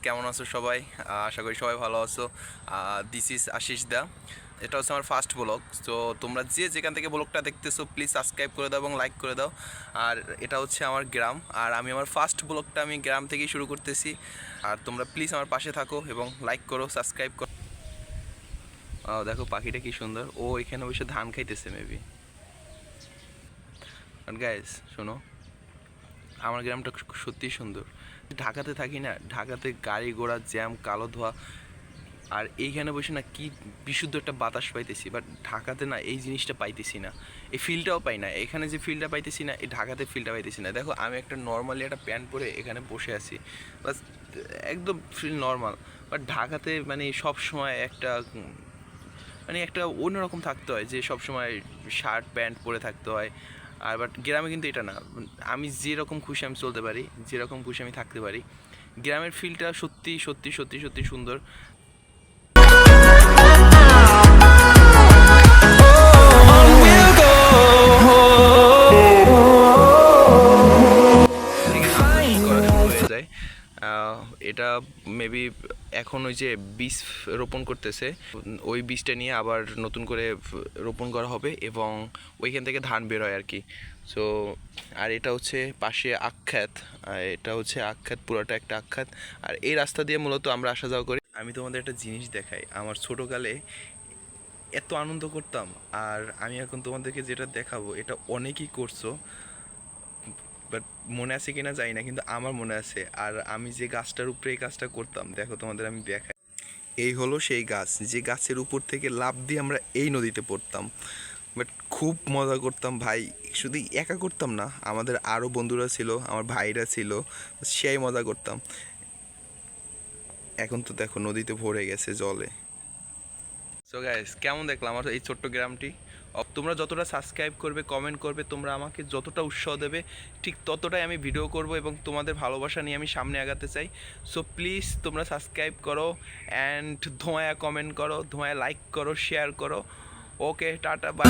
আছো সবাই? আশা করি সবাই ভালো আছো। দিস ইজ আশিস দা। এটা হচ্ছে আমার ফার্স্ট ব্লগ তো তোমরা যে যেখান থেকে ব্লগটা দেখতেছো প্লিজ সাবস্ক্রাইব করে দাও এবং লাইক করে দাও। আর এটা হচ্ছে আমার গ্রাম, আর আমি আমার ফার্স্ট ব্লগটা আমি গ্রাম থেকেই শুরু করতেছি। আর তোমরা প্লিজ আমার পাশে থাকো এবং লাইক করো সাবস্ক্রাইব করো। দেখো পাখিটা কি সুন্দর। ও এখানে বসে ধান খাইতেছে মেবি আর গাইস শোনো, আমার গ্রামটা সত্যিই সুন্দর। ঢাকাতে থাকি না, ঢাকাতে গাড়ি ঘোড়া, জ্যাম, কালো ধোয়া। আর এইখানে বসে না কি বিশুদ্ধ একটা বাতাস পাইতেছি বাট ঢাকাতে না এই জিনিসটা পাইতেছি না। এই ফিলটাও পাই না। এখানে যে ফিলটা পাইতেছি না, এই ঢাকাতে ফিলটা পাইতেছি না। দেখো, আমি একটা নর্মালি একটা প্যান্ট পরে এখানে বসে আছি। বাস, একদম ফিল নর্মাল বাট ঢাকাতে মানে সব সময় একটা মানে একটা অন্যরকম থাকতে হয় যে সব সময় শার্ট প্যান্ট পরে থাকতে হয়। আর বাট গ্রামে কিন্তু এটা না। আমি যেরকম খুশি আমি চলতে পারি, যেরকম খুশি আমি থাকতে পারি। গ্রামের ফিলটা সত্যি সত্যি সত্যি সত্যি সুন্দর। এটা মেবি এখন ওই যে বীজ রোপণ করতেছে, ওই বীজটা নিয়ে আবার নতুন করে রোপণ করা হবে এবং ওইখান থেকে ধান বের হয় আর কি সো আর এটা হচ্ছে পাশে আখ্যাত এটা হচ্ছে আখ্যাত পুরোটা একটা আখ্যাত আর এই রাস্তা দিয়ে মূলত আমরা আসা যাওয়া করি। আমি তোমাদের একটা জিনিস দেখাই, আমার ছোটোকালে এত আনন্দ করতাম, আর আমি এখন তোমাদেরকে যেটা দেখাবো, এটা অনেকেই করছ। বাট মনে আছে কিনা জানি না, কিন্তু আমার মনে আছে। আর আমি যে গাছটার উপরে এই কাজটা করতাম, দেখো তোমাদের আমি দেখাই। এই হলো সেই গাছ, যে গাছের উপর থেকে লাফ দিয়ে আমরা এই নদীতে পড়তাম। বাট খুব মজা করতাম ভাই, শুধু একা করতাম না, আমাদের আরও বন্ধুরা ছিল, আমার ভাইরা ছিল, সেই মজা করতাম। এখন তো দেখো নদীতে ভরে গেছে জলে। সো গাইস কেমন দেখলাম? আমার এই ছোট্ট গ্রামটি? তোমরা যতটা সাবস্ক্রাইব করবে কমেন্ট করবে, তোমরা আমাকে যতটা উৎসাহ দেবে, ঠিক ততটাই আমি ভিডিও করব এবং তোমাদের ভালোবাসা নিয়ে আমি সামনে আগাতে চাই। সো প্লিজ তোমরা সাবস্ক্রাইব করো অ্যান্ড ধোঁয়া কমেন্ট করো ধোঁয়া লাইক করো শেয়ার করো। ওকে টাটা বাই